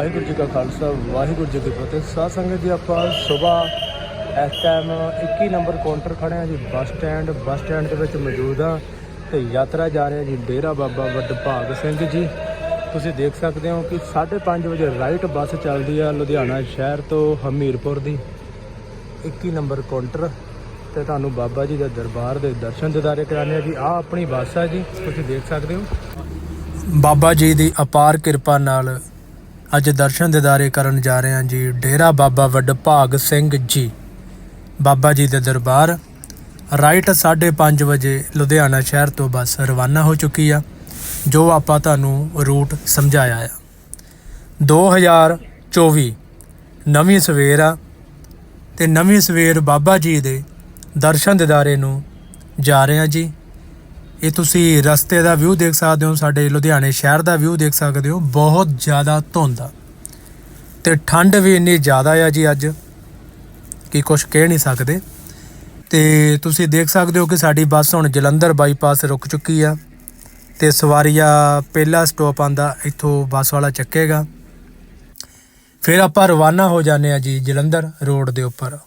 ਵਾਹਿਗੁਰੂ ਜੀ ਕਾ ਖਾਲਸਾ, ਵਾਹਿਗੁਰੂ ਜੀ ਕੀ ਫਤਿਹ। ਸਾਧ ਸੰਗਤ ਜੀ, ਆਪਾਂ ਸਵੇਰ ਇਸ ਟਾਈਮ 21 ਨੰਬਰ ਕਾਊਂਟਰ ਖੜੇ ਆ ਜੀ, ਬੱਸ ਸਟੈਂਡ ਬੱਸ ਸਟੈਂਡ ਦੇ ਵਿੱਚ ਮੌਜੂਦ ਆ ਤੇ ਯਾਤਰਾ ਜਾ ਰਹੇ ਹੈ ਜੀ ਡੇਰਾ ਬਾਬਾ ਵਡਭਾਗ ਸਿੰਘ ਜੀ। ਤੁਸੀਂ ਦੇਖ ਸਕਦੇ ਹੋ ਕਿ 5:30 ਵਜੇ ਰਾਈਟ ਬੱਸ ਚੱਲਦੀ ਆ ਲੁਧਿਆਣਾ ਸ਼ਹਿਰ ਤੋਂ ਹਮੀਰਪੁਰ ਦੀ। 21 ਨੰਬਰ ਕਾਊਂਟਰ ਤੇ ਤੁਹਾਨੂੰ ਬਾਬਾ ਜੀ ਦੇ ਦਰਬਾਰ ਦੇ ਦਰਸ਼ਨ ਦਿਦਾਰੇ ਕਰਾਣੇ ਆ ਜੀ। ਆ ਆਪਣੀ ਬੱਸ ਆ ਜੀ, ਤੁਸੀਂ ਦੇਖ ਸਕਦੇ ਹੋ। ਬਾਬਾ ਜੀ ਦੀ ਅਪਾਰ ਕਿਰਪਾ ਨਾਲ ਅੱਜ ਦਰਸ਼ਨ ਦਿਦਾਰੇ ਕਰਨ ਜਾ ਰਹੇ ਹਾਂ ਜੀ। ਡੇਰਾ ਬਾਬਾ ਵੱਡ ਭਾਗ ਸਿੰਘ ਜੀ। ਬਾਬਾ ਜੀ ਦੇ ਦਰਬਾਰ ਰਾਈਟ 5:30 ਵਜੇ ਲੁਧਿਆਣਾ ਸ਼ਹਿਰ ਤੋਂ ਬੱਸ ਰਵਾਨਾ ਹੋ ਚੁੱਕੀ ਆ, ਜੋ ਆਪਾਂ ਤੁਹਾਨੂੰ ਰੂਟ ਸਮਝਾਇਆ ਆ। 2024 ਨਵੀਂ ਸਵੇਰ ਆ ਤੇ ਨਵੀਂ ਸਵੇਰ ਬਾਬਾ ਜੀ ਦੇ ਦਰਸ਼ਨ ਦਿਦਾਰੇ ਨੂੰ ਜਾ ਰਹੇ ਹਾਂ ਜੀ। ਇਹ ਤੁਸੀਂ ਰਸਤੇ ਦਾ ਵਿਊ ਦੇਖ ਸਕਦੇ ਹੋ, ਸਾਡੇ ਲੁਧਿਆਣੇ ਸ਼ਹਿਰ ਦਾ ਵਿਊ ਦੇਖ ਸਕਦੇ ਹੋ। ਬਹੁਤ ਜ਼ਿਆਦਾ ਧੁੰਦ ਆ ਤੇ ਠੰਡ ਵੀ ਇੰਨੀ ਜ਼ਿਆਦਾ ਆ ਜੀ ਅੱਜ ਕਿ ਕੁਝ ਕਹਿ ਨਹੀਂ ਸਕਦੇ। ਤੇ ਤੁਸੀਂ ਦੇਖ ਸਕਦੇ ਹੋ ਕਿ ਸਾਡੀ ਬੱਸ ਹੁਣ ਜਲੰਧਰ ਬਾਈਪਾਸ ਰੁਕ ਚੁੱਕੀ ਆ ਤੇ ਸਵਾਰੀਆ ਪਹਿਲਾ ਸਟਾਪ ਆਂਦਾ ਇੱਥੋਂ ਬੱਸ ਵਾਲਾ ਚੱਕੇਗਾ। ਫਿਰ ਆਪਾਂ ਰਵਾਨਾ ਹੋ ਜਾਂਦੇ ਆ ਜੀ ਜਲੰਧਰ ਰੋਡ ਦੇ ਉੱਪਰ।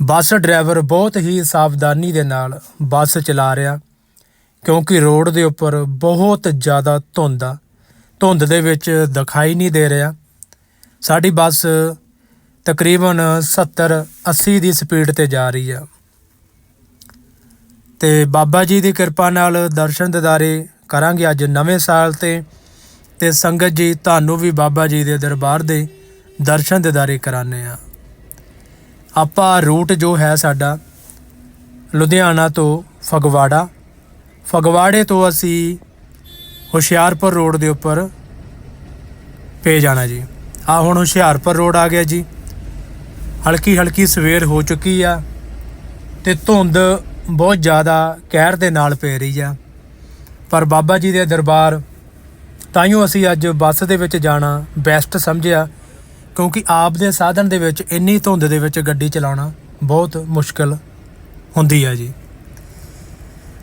ਬੱਸ ਡਰਾਈਵਰ ਬਹੁਤ ਹੀ ਸਾਵਧਾਨੀ ਦੇ ਨਾਲ ਬੱਸ ਚਲਾ ਰਿਹਾ, ਕਿਉਂਕਿ ਰੋਡ ਦੇ ਉੱਪਰ ਬਹੁਤ ਜ਼ਿਆਦਾ ਧੁੰਦ ਆ। ਧੁੰਦ ਦੇ ਵਿੱਚ ਦਿਖਾਈ ਨਹੀਂ ਦੇ ਰਿਹਾ। ਸਾਡੀ ਬੱਸ ਤਕਰੀਬਨ 70 80 ਦੀ ਸਪੀਡ ਤੇ ਜਾ ਰਹੀ ਆ। ਤੇ ਬਾਬਾ ਜੀ ਦੀ ਕਿਰਪਾ ਨਾਲ ਦਰਸ਼ਨ ਦਿਦਾਰੇ ਕਰਾਂਗੇ ਅੱਜ ਨਵੇਂ ਸਾਲ ਤੇ ਤੇ ਸੰਗਤ ਜੀ ਤੁਹਾਨੂੰ ਵੀ ਬਾਬਾ ਜੀ ਦੇ ਦਰਬਾਰ ਦੇ ਦਰਸ਼ਨ ਦਿਦਾਰੇ ਕਰਾਣੇ ਆ। ਆਪਾਂ ਰੂਟ ਜੋ ਹੈ ਸਾਡਾ ਲੁਧਿਆਣਾ ਤੋਂ ਫਗਵਾੜਾ। ਫਗਵਾੜੇ ਤੋਂ ਅਸੀਂ ਹੁਸ਼ਿਆਰਪੁਰ ਰੋਡ ਦੇ ਉੱਪਰ ਪੇ ਜਾਣਾ ਜੀ। ਆ ਹੁਣ ਹੁਸ਼ਿਆਰਪੁਰ ਰੋਡ ਆ ਗਿਆ ਜੀ। ਹਲਕੀ ਹਲਕੀ ਸਵੇਰ ਹੋ ਚੁੱਕੀ ਆ ਤੇ ਧੁੰਦ ਬਹੁਤ ਜ਼ਿਆਦਾ ਕਹਿਰ ਦੇ ਨਾਲ ਪੈ ਰਹੀ ਆ। ਪਰ ਬਾਬਾ ਜੀ ਦੇ ਦਰਬਾਰ ਤਾਈਓ ਅਸੀਂ ਅੱਜ ਬੱਸ ਦੇ ਵਿੱਚ ਜਾਣਾ ਬੈਸਟ ਸਮਝਿਆ। ਕਿਉਂਕਿ ਆਪ ਦੇ ਸਾਧਨ ਦੇ ਵਿੱਚ, ਇੰਨੀ ਧੁੰਦ ਦੇ ਵਿੱਚ ਗੱਡੀ ਚਲਾਉਣਾ ਬਹੁਤ ਮੁਸ਼ਕਲ ਹੁੰਦੀ ਹੈ ਜੀ।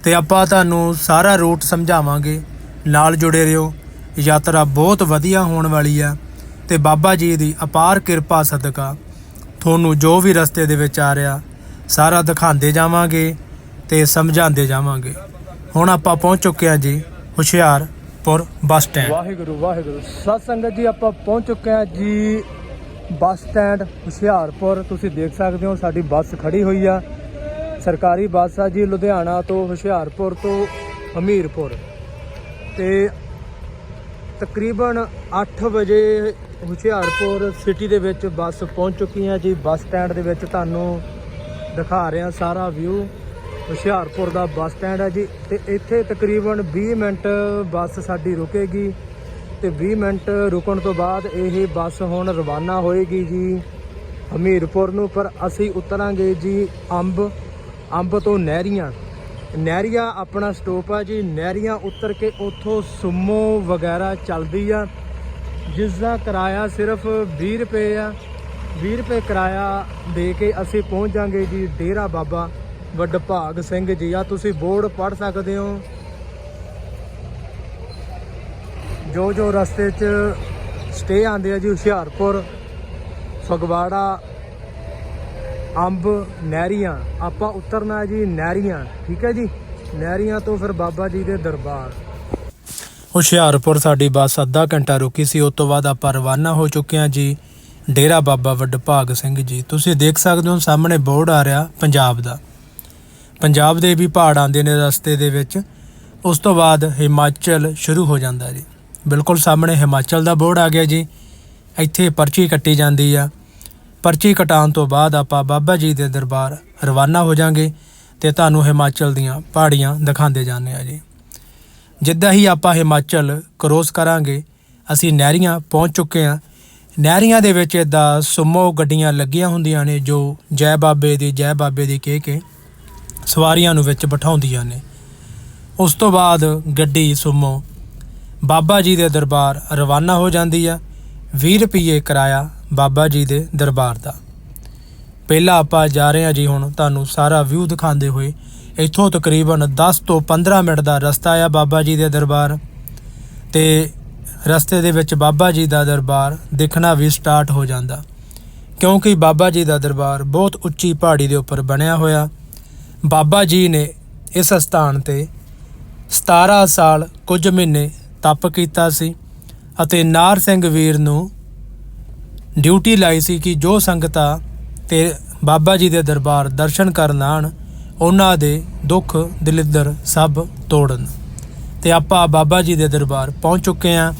ਤੇ ਆਪਾਂ ਤੁਹਾਨੂੰ ਸਾਰਾ ਰੂਟ ਸਮਝਾਵਾਂਗੇ। ਨਾਲ ਜੁੜੇ ਰਹੋ। ਯਾਤਰਾ ਬਹੁਤ ਵਧੀਆ ਹੋਣ ਵਾਲੀ ਆ ਤੇ ਬਾਬਾ ਜੀ ਦੀ ਅਪਾਰ ਕਿਰਪਾ ਸਦਕਾ ਤੁਹਾਨੂੰ ਜੋ ਵੀ ਰਸਤੇ ਦੇ ਵਿੱਚ ਆ ਰਿਹਾ, ਸਾਰਾ ਦਿਖਾਉਂਦੇ ਜਾਵਾਂਗੇ ਤੇ ਸਮਝਾਉਂਦੇ ਜਾਵਾਂਗੇ। ਹੁਣ ਆਪਾਂ ਪਹੁੰਚ ਚੁੱਕੇ ਹਾਂ ਜੀ ਹੁਸ਼ਿਆਰਪੁਰ ਬੱਸ ਸਟੈਂਡ। ਵਾਹਿਗੁਰੂ ਵਾਹਿਗੁਰੂ। ਸਤਸੰਗਤ ਜੀ, ਆਪਾਂ ਪਹੁੰਚ ਚੁੱਕੇ ਹਾਂ ਜੀ ਬੱਸ ਸਟੈਂਡ, ਹੁਸ਼ਿਆਰਪੁਰ, ਤੁਸੀਂ ਦੇਖ ਸਕਦੇ ਹੋ ਸਾਡੀ ਬੱਸ ਖੜੀ ਹੋਈ ਆ। ਸਰਕਾਰੀ ਬੱਸ ਆ ਜੀ ਲੁਧਿਆਣਾ ਤੋਂ ਹੁਸ਼ਿਆਰਪੁਰ ਤੋਂ ਹਮੀਰਪੁਰ। ਤੇ ਤਕਰੀਬਨ 8 ਵਜੇ ਹੁਸ਼ਿਆਰਪੁਰ ਸਿਟੀ ਦੇ ਵਿੱਚ ਬੱਸ ਪਹੁੰਚ ਚੁੱਕੀ ਹੈ ਜੀ। ਬੱਸ ਸਟੈਂਡ ਦੇ ਵਿੱਚ ਤੁਹਾਨੂੰ ਦਿਖਾ ਰਿਹਾ ਸਾਰਾ ਵਿਊ। ਹੁਸ਼ਿਆਰਪੁਰ ਦਾ ਬੱਸ ਸਟੈਂਡ ਹੈ ਜੀ। ਤੇ ਇੱਥੇ ਤਕਰੀਬਨ 20 ਮਿੰਟ ਬੱਸ ਸਾਡੀ ਰੁਕੇਗੀ। ਤੇ 20 ਮਿੰਟ ਰੁਕਣ ਤੋਂ ਬਾਅਦ ਇਹ ਬੱਸ ਹੁਣ ਰਵਾਨਾ ਹੋਏਗੀ ਜੀ ਹਮੀਰਪੁਰ ਨੂੰ, ਪਰ ਅਸੀਂ ਉਤਰਾਂਗੇ ਜੀ ਅੰਬ ਅੰਬ ਤੋਂ ਨਹਿਰੀਆਂ। ਨਹਿਰੀਆਂ ਆਪਣਾ ਸਟੋਪ ਆ ਜੀ। ਨਹਿਰੀਆਂ ਉਤਰ ਕੇ ਉੱਥੋਂ ਸੁਮੋ ਵਗੈਰਾ ਚੱਲਦੀ ਆ। ਜਿਸ ਦਾ ਕਿਰਾਇਆ ਸਿਰਫ 20 ਰੁਪਏ ਆ। 20 ਰੁਪਏ ਕਿਰਾਇਆ ਦੇ ਕੇ ਅਸੀਂ ਪਹੁੰਚ ਜਾਾਂਗੇ ਜੀ ਡੇਰਾ ਬਾਬਾ ਵਡਭਾਗ ਸਿੰਘ ਜੀ। ਆ ਤੁਸੀਂ ਬੋਰਡ ਪੜ੍ਹ ਸਕਦੇ ਹੋ। ਜੋ ਜੋ ਰਸਤੇ 'ਚ ਸਟੇ ਆਉਂਦੇ ਆ ਜੀ, ਹੁਸ਼ਿਆਰਪੁਰ, ਫਗਵਾੜਾ, ਅੰਬ, ਨਹਿਰੀਆਂ, ਆਪਾਂ ਉਤਰਨਾ ਜੀ ਨਹਿਰੀਆਂ, ਠੀਕ ਹੈ ਜੀ? ਨਹਿਰੀਆਂ ਤੋਂ ਫਿਰ ਬਾਬਾ ਜੀ ਦੇ ਦਰਬਾਰ। ਹੁਸ਼ਿਆਰਪੁਰ ਸਾਡੀ ਬੱਸ ਅੱਧਾ ਘੰਟਾ ਰੁਕੀ ਸੀ, ਉਸ ਤੋਂ ਬਾਅਦ ਆਪਾਂ ਰਵਾਨਾ ਹੋ ਚੁੱਕੇ ਹਾਂ ਜੀ, ਡੇਰਾ ਬਾਬਾ ਵਡਭਾਗ ਸਿੰਘ ਜੀ। ਤੁਸੀਂ ਦੇਖ ਸਕਦੇ ਹੋ, ਸਾਹਮਣੇ ਬੋਰਡ ਆ ਰਿਹਾ ਪੰਜਾਬ ਦਾ। ਪੰਜਾਬ ਦੇ ਵੀ ਪਹਾੜ ਆਉਂਦੇ ਨੇ ਰਸਤੇ ਦੇ ਵਿੱਚ, ਉਸ ਤੋਂ ਬਾਅਦ ਹਿਮਾਚਲ ਸ਼ੁਰੂ ਹੋ ਜਾਂਦਾ ਜੀ। ਬਿਲਕੁਲ ਸਾਹਮਣੇ ਹਿਮਾਚਲ ਦਾ ਬੋਰਡ ਆ ਗਿਆ ਜੀ। ਇੱਥੇ ਪਰਚੀ ਕੱਟੀ ਜਾਂਦੀ ਆ। ਪਰਚੀ ਕਟਾਉਣ ਤੋਂ ਬਾਅਦ ਆਪਾਂ ਬਾਬਾ ਜੀ ਦੇ ਦਰਬਾਰ ਰਵਾਨਾ ਹੋ ਜਾਾਂਗੇ ਤੇ ਤੁਹਾਨੂੰ ਹਿਮਾਚਲ ਦੀਆਂ ਪਹਾੜੀਆਂ ਦਿਖਾਉਂਦੇ ਜਾਂਦੇ ਆ ਜੀ। ਜਿੱਦਾਂ ਹੀ ਆਪਾਂ ਹਿਮਾਚਲ ਕਰੋਸ ਕਰਾਂਗੇ, ਅਸੀਂ ਨਹਿਰੀਆਂ ਪਹੁੰਚ ਚੁੱਕੇ ਹਾਂ ਨਹਿਰੀਆਂ ਦੇ ਵਿੱਚ ਇਦਾਂ ਸੁਮੋ ਗੱਡੀਆਂ ਲੱਗੀਆਂ ਹੁੰਦੀਆਂ ਨੇ, ਜੋ ਜੈ ਬਾਬੇ ਦੀ, ਜੈ ਬਾਬੇ ਦੀ ਕਹਿ ਕੇ ਸਵਾਰੀਆਂ ਨੂੰ ਵਿੱਚ ਬਿਠਾਉਂਦੀਆਂ ਨੇ। ਉਸ ਤੋਂ ਬਾਅਦ ਗੱਡੀ ਸੁਮੋ ਬਾਬਾ ਜੀ ਦੇ ਦਰਬਾਰ ਰਵਾਨਾ ਹੋ ਜਾਂਦੀ ਆ। 20 ਰੁਪਏ ਕਿਰਾਇਆ ਬਾਬਾ ਜੀ ਦੇ ਦਰਬਾਰ ਦਾ। ਪਹਿਲਾਂ ਆਪਾਂ ਜਾ ਰਹੇ ਹਾਂ ਜੀ ਹੁਣ ਤੁਹਾਨੂੰ ਸਾਰਾ ਵਿਊ ਦਿਖਾਉਂਦੇ ਹੋਏ। ਇੱਥੋਂ ਤਕਰੀਬਨ 10 ਤੋਂ 15 ਮਿੰਟ ਦਾ ਰਸਤਾ ਆ ਬਾਬਾ ਜੀ ਦੇ ਦਰਬਾਰ। ਤੇ ਰਸਤੇ ਦੇ ਵਿੱਚ ਬਾਬਾ ਜੀ ਦਾ ਦਰਬਾਰ ਦੇਖਣਾ ਵੀ ਸਟਾਰਟ ਹੋ ਜਾਂਦਾ। ਕਿਉਂਕਿ ਬਾਬਾ ਜੀ ਦਾ ਦਰਬਾਰ ਬਹੁਤ ਉੱਚੀ ਪਹਾੜੀ ਦੇ ਉੱਪਰ ਬਣਿਆ ਹੋਇਆ। ਬਾਬਾ ਜੀ ਨੇ ਇਸ ਸਥਾਨ ਤੇ 17 ਸਾਲ ਕੁਝ ਮਹੀਨੇ ਤਪ ਕੀਤਾ ਸੀ ਅਤੇ ਨਾਰ ਸਿੰਘ ਵੀਰ ਨੂੰ ਡਿਊਟੀ ਲਾਈ ਸੀ ਕਿ ਜੋ ਸੰਗਤਾਂ ਤੇ ਬਾਬਾ ਜੀ ਦੇ ਦਰਬਾਰ ਦਰਸ਼ਨ ਕਰਨ ਆਣ ਉਹਨਾਂ ਦੇ ਦੁੱਖ ਦਲਿੱਦਰ ਸਭ ਤੋੜਨ। ਤੇ ਆਪਾਂ ਬਾਬਾ ਜੀ ਦੇ ਦਰਬਾਰ ਪਹੁੰਚ ਚੁੱਕੇ ਹਾਂ।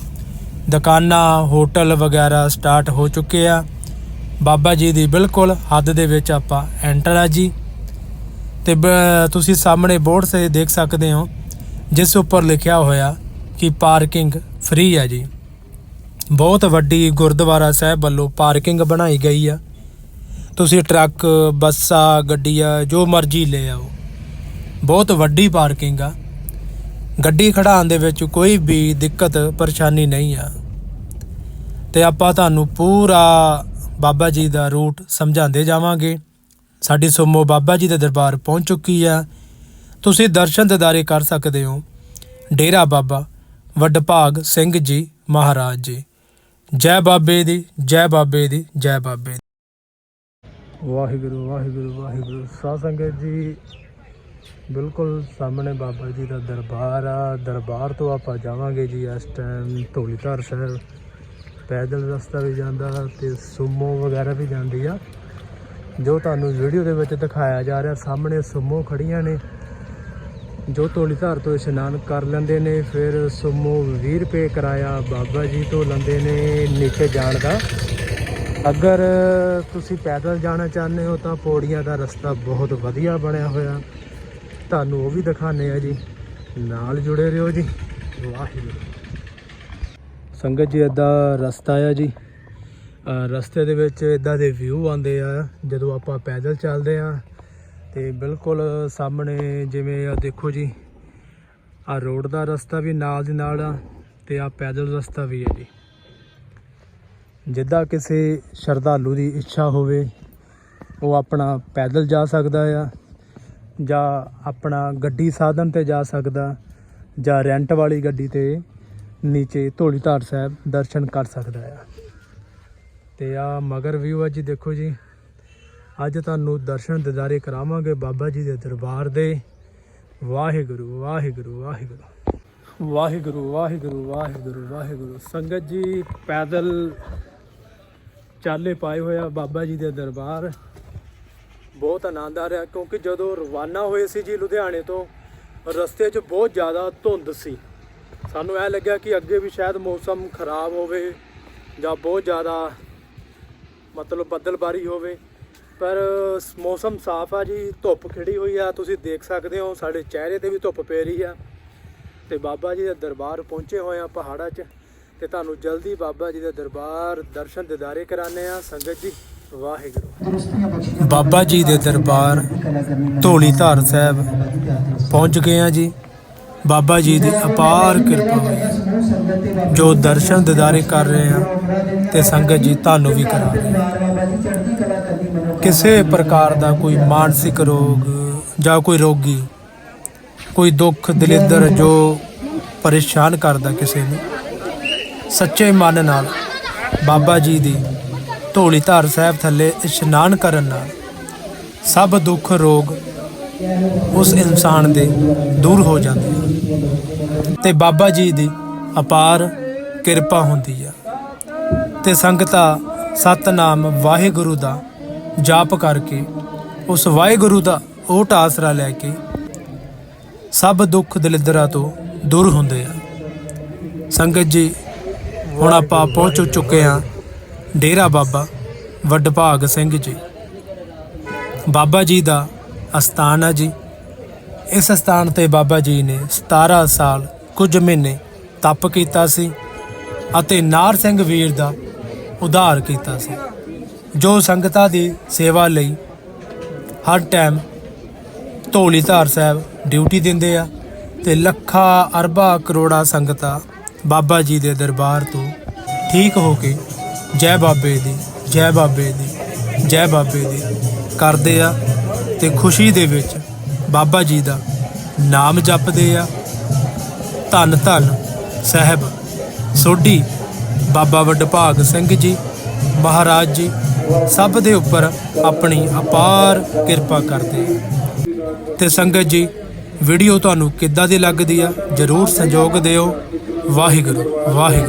ਦੁਕਾਨਾਂ, ਹੋਟਲ ਵਗੈਰਾ ਸਟਾਰਟ ਹੋ ਚੁੱਕੇ ਆ। ਬਾਬਾ ਜੀ ਦੀ ਬਿਲਕੁਲ ਹੱਦ ਦੇ ਵਿੱਚ ਆਪਾਂ ਐਂਟਰ ਆ ਜੀ। ਤੇ ਬ- ਤੁਸੀਂ ਸਾਹਮਣੇ ਬੋਰਡ ਤੇ ਦੇਖ ਸਕਦੇ ਹੋ, ਜਿਸ ਉੱਪਰ ਲਿਖਿਆ ਹੋਇਆ ਕਿ ਪਾਰਕਿੰਗ ਫ੍ਰੀ ਹੈ ਜੀ। ਬਹੁਤ ਵੱਡੀ ਗੁਰਦੁਆਰਾ ਸਾਹਿਬ ਵੱਲੋਂ ਪਾਰਕਿੰਗ ਬਣਾਈ ਗਈ ਆ। ਤੁਸੀਂ ਟਰੱਕ, ਬੱਸਾਂ, ਗੱਡੀਆਂ, ਜੋ ਮਰਜ਼ੀ ਲੈ ਆਓ। ਬਹੁਤ ਵੱਡੀ ਪਾਰਕਿੰਗ ਆ। ਗੱਡੀ ਖੜਾਉਣ ਦੇ ਵਿੱਚ ਕੋਈ ਵੀ ਦਿੱਕਤ, ਪਰੇਸ਼ਾਨੀ ਨਹੀਂ ਆ। ਤੇ ਆਪਾਂ ਤੁਹਾਨੂੰ ਪੂਰਾ ਬਾਬਾ ਜੀ ਦਾ ਰੂਟ ਸਮਝਾਉਂਦੇ ਜਾਵਾਂਗੇ। ਸਾਡੀ ਸੋਮੋ ਬਾਬਾ ਜੀ ਦੇ ਦਰਬਾਰ ਪਹੁੰਚ ਚੁੱਕੀ ਆ। ਤੁਸੀਂ ਦਰਸ਼ਨ ਦਿਦਾਰੇ ਕਰ ਸਕਦੇ ਹੋ। ਡੇਰਾ ਬਾਬਾ ਵਡਭਾਗ ਸਿੰਘ ਜੀ ਮਹਾਰਾਜ ਜੀ। ਜੈ ਬਾਬੇ ਦੀ, ਜੈ ਬਾਬੇ ਦੀ, ਜੈ ਬਾਬੇ ਦੀ। ਵਾਹਿਗੁਰੂ ਵਾਹਿਗੁਰੂ ਵਾਹਿਗੁਰੂ। ਸਾਧ ਸੰਗਤ ਜੀ, ਬਿਲਕੁਲ ਸਾਹਮਣੇ ਬਾਬਾ ਜੀ ਦਾ ਦਰਬਾਰ ਆ। ਦਰਬਾਰ ਤੋਂ ਆਪਾਂ ਜਾਵਾਂਗੇ ਜੀ ਇਸ ਟਾਈਮ ਧੌਲੀਧਾਰ ਸਾਹਿਬ। ਪੈਦਲ ਰਸਤਾ ਵੀ ਜਾਂਦਾ ਤੇ ਸੁਮੋ ਵਗੈਰਾ ਵੀ ਜਾਂਦੀ ਆ। ਜੋ ਤੁਹਾਨੂੰ ਵੀਡੀਓ ਦੇ ਵਿੱਚ ਦਿਖਾਇਆ ਜਾ ਰਿਹਾ, ਸਾਹਮਣੇ ਸੁਮੋ ਖੜੀਆਂ ਨੇ। ਜੋ ਧੌਲੀਧਾਰ ਤੋਂ ਇਸ਼ਨਾਨ ਕਰ ਲੈਂਦੇ ਨੇ, ਫਿਰ ਸੁਮੋ 20 ਰੁਪਏ ਕਿਰਾਇਆ, ਬਾਬਾ ਜੀ ਤੋਂ ਲੈਂਦੇ ਨੇ ਨੀਚੇ ਜਾਣ ਦਾ। ਅਗਰ ਤੁਸੀਂ ਪੈਦਲ ਜਾਣਾ ਚਾਹੁੰਦੇ ਹੋ ਤਾਂ ਪੌੜੀਆਂ ਦਾ ਰਸਤਾ ਬਹੁਤ ਵਧੀਆ ਬਣਿਆ ਹੋਇਆ। ਤੁਹਾਨੂੰ ਉਹ ਵੀ ਦਿਖਾਣੇ ਆ ਜੀ। ਨਾਲ ਜੁੜੇ ਰਹੋ ਜੀ। ਵਾਹਿਗੁਰੂ। ਸੰਗਤ ਜੀ ਇਦਾਂ ਰਸਤਾ ਆ ਜੀ। ਰਸਤੇ ਦੇ ਵਿੱਚ ਇਦਾਂ ਦੇ ਵਿਊ ਆਉਂਦੇ ਆ, ਜਦੋਂ ਆਪਾਂ ਪੈਦਲ ਚੱਲਦੇ ਆ ਤੇ ਬਿਲਕੁਲ ਸਾਹਮਣੇ ਜਿਵੇਂ ਆ ਦੇਖੋ ਜੀ, ਆ ਰੋਡ ਦਾ ਰਸਤਾ ਵੀ ਨਾਲ ਦੀ ਨਾਲ ਆ ਤੇ ਆ ਪੈਦਲ ਰਸਤਾ ਵੀ ਹੈ ਜੀ। ਜਿੱਦਾਂ ਕਿਸੇ ਸ਼ਰਧਾਲੂ ਦੀ ਇੱਛਾ ਹੋਵੇ, ਉਹ ਆਪਣਾ ਪੈਦਲ ਜਾ ਸਕਦਾ ਆ, ਜਾਂ ਆਪਣਾ ਗੱਡੀ ਸਾਧਨ ਤੇ ਜਾ ਸਕਦਾ, ਜਾਂ ਰੈਂਟ ਵਾਲੀ ਗੱਡੀ ਤੇ ਨੀਚੇ ਧੌਲੀਧਾਰ ਸਾਹਿਬ ਦਰਸ਼ਨ ਕਰ ਸਕਦਾ ਆ। ਤੇ ਆ ਮਗਰ ਵਿਊ ਆ ਜੀ ਦੇਖੋ ਜੀ ਅੱਜ ਤੁਹਾਨੂੰ ਦਰਸ਼ਨ ਦਿਦਾਰੇ ਕਰਾਵਾਂਗੇ ਬਾਬਾ ਜੀ ਦੇ ਦਰਬਾਰ ਦੇ। ਵਾਹਿਗੁਰੂ ਵਾਹਿਗੁਰੂ ਵਾਹਿਗੁਰੂ। ਵਾਹਿਗੁਰੂ ਵਾਹਿਗੁਰੂ ਵਾਹਿਗੁਰੂ ਵਾਹਿਗੁਰੂ। ਸੰਗਤ ਜੀ, ਪੈਦਲ ਚਾਲੇ ਪਾਏ ਹੋਇਆ ਬਾਬਾ ਜੀ ਦੇ ਦਰਬਾਰ। ਬਹੁਤ ਆਨੰਦ ਆ ਰਿਹਾ ਕਿਉਂਕਿ ਜਦੋਂ ਰਵਾਨਾ ਹੋਏ ਸੀ ਜੀ ਲੁਧਿਆਣੇ ਤੋਂ, ਰਸਤੇ 'ਚ ਬਹੁਤ ਜ਼ਿਆਦਾ ਧੁੰਦ ਸੀ। ਸਾਨੂੰ ਇਹ ਲੱਗਿਆ ਕਿ ਅੱਗੇ ਵੀ ਸ਼ਾਇਦ ਮੌਸਮ ਖਰਾਬ ਹੋਵੇ ਜਾਂ ਬਹੁਤ ਜ਼ਿਆਦਾ ਮਤਲਬ ਬੱਦਲਬਾਰੀ ਹੋਵੇ। ਪਰ ਮੌਸਮ ਸਾਫ਼ ਆ ਜੀ, ਧੁੱਪ ਖਿੜੀ ਹੋਈ ਆ, ਤੁਸੀਂ ਦੇਖ ਸਕਦੇ ਹੋ, ਸਾਡੇ ਚਿਹਰੇ ਤੇ ਵੀ ਧੁੱਪ ਪੈ ਰਹੀ ਆ। ਤੇ ਬਾਬਾ ਜੀ ਦੇ ਦਰਬਾਰ ਪਹੁੰਚੇ ਹੋਏ ਆ ਪਹਾੜਾਂ 'ਚ। ਤੇ ਤੁਹਾਨੂੰ ਜਲਦੀ ਬਾਬਾ ਜੀ ਦੇ ਦਰਬਾਰ ਦਰਸ਼ਨ ਦਿਦਾਰੇ ਕਰਾਣੇ ਆ। ਸੰਗਤ ਜੀ, ਵਾਹਿਗੁਰੂ। ਬਾਬਾ ਜੀ ਦੇ ਦਰਬਾਰ, ਧੌਲੀ ਧਾਰ ਸਾਹਿਬ ਪਹੁੰਚ ਗਏ ਆ ਜੀ। ਬਾਬਾ ਜੀ ਦੀ ਅਪਾਰ ਕਿਰਪਾ ਹੋਈ ਜੋ ਦਰਸ਼ਨ ਦਿਦਾਰੇ ਕਰ ਰਹੇ ਆ, ਤੇ ਸੰਗਤ ਜੀ ਤੁਹਾਨੂੰ ਵੀ ਕਰਾ ਰਹੇ ਆ। ਕਿਸੇ ਪ੍ਰਕਾਰ ਦਾ ਕੋਈ ਮਾਨਸਿਕ ਰੋਗ ਜਾਂ ਕੋਈ ਰੋਗੀ, ਕੋਈ ਦੁੱਖ ਦਲਿੱਦਰ ਜੋ ਪਰੇਸ਼ਾਨ ਕਰਦਾ ਕਿਸੇ ਨੂੰ, ਸੱਚੇ ਮਨ ਨਾਲ ਬਾਬਾ ਜੀ ਦੀ ਧੌਲੀ ਧਾਰ ਸਾਹਿਬ ਥੱਲੇ ਇਸ਼ਨਾਨ ਕਰਨ ਨਾਲ ਸਭ ਦੁੱਖ ਰੋਗ ਉਸ ਇਨਸਾਨ ਦੇ ਦੂਰ ਹੋ ਜਾਂਦੇ ਹਨ ਤੇ ਬਾਬਾ ਜੀ ਦੀ ਅਪਾਰ ਕਿਰਪਾ ਹੁੰਦੀ ਆ ਤੇ ਸੰਗਤਾਂ ਸਤਨਾਮ ਵਾਹਿਗੁਰੂ ਦਾ ਜਾਪ ਕਰਕੇ ਉਸ ਵਾਹਿਗੁਰੂ ਦਾ ਓਟ ਆਸਰਾ ਲੈ ਕੇ ਸਭ ਦੁੱਖ ਦਲਿੱਦਰਾਂ ਤੋਂ ਦੂਰ ਹੁੰਦੇ ਆ। ਸੰਗਤ ਜੀ, ਹੁਣ ਆਪਾਂ ਪਹੁੰਚ ਚੁੱਕੇ ਹਾਂ ਡੇਰਾ ਬਾਬਾ ਵਡਭਾਗ ਸਿੰਘ ਜੀ। ਬਾਬਾ ਜੀ ਦਾ ਅਸਥਾਨ ਹੈ ਜੀ। ਇਸ ਸਥਾਨ ਤੇ ਬਾਬਾ ਜੀ ਨੇ 17 ਸਾਲ ਕੁਝ ਮਹੀਨੇ ਤਪ ਕੀਤਾ ਸੀ ਅਤੇ ਨਾਰ ਸਿੰਘ ਵੀਰ ਦਾ ਉਧਾਰ ਕੀਤਾ ਸੀ। ਜੋ ਸੰਗਤਾਂ ਦੀ ਸੇਵਾ ਲਈ ਹਰ ਟਾਈਮ ਧੌਲੀ ਧਾਰ ਸਾਹਿਬ ਡਿਊਟੀ ਦਿੰਦੇ ਆ ਤੇ ਲੱਖਾਂ, ਅਰਬਾਂ, ਕਰੋੜਾਂ ਸੰਗਤਾਂ ਬਾਬਾ ਜੀ ਦੇ ਦਰਬਾਰ ਤੋਂ ਠੀਕ ਹੋ ਕੇ ਜੈ ਬਾਬੇ ਦੀ, ਜੈ ਬਾਬੇ ਦੀ, ਜੈ ਬਾਬੇ ਦੀ ਕਰਦੇ ਆ ਤੇ ਖੁਸ਼ੀ ਦੇ ਵਿੱਚ ਬਾਬਾ ਜੀ ਦਾ ਨਾਮ ਜਪਦੇ ਆ। ਧੰਨ ਧੰਨ ਸਾਹਿਬ ਸੋਢੀ ਬਾਬਾ ਵਡਭਾਗ ਸਿੰਘ ਜੀ, ਮਹਾਰਾਜ ਜੀ ਸਭ ਦੇ ਉੱਪਰ ਆਪਣੀ ਅਪਾਰ ਕਿਰਪਾ ਕਰਦੇ ਆ ਤੇ ਸੰਗਤ ਜੀ ਵੀਡੀਓ ਤੁਹਾਨੂੰ ਕਿੱਦਾਂ ਦੀ ਲੱਗਦੀ ਆ? ਜਰੂਰ ਸਹਿਯੋਗ ਦਿਓ। ਵਾਹਿਗੁਰੂ ਵਾਹਿਗੁਰੂ।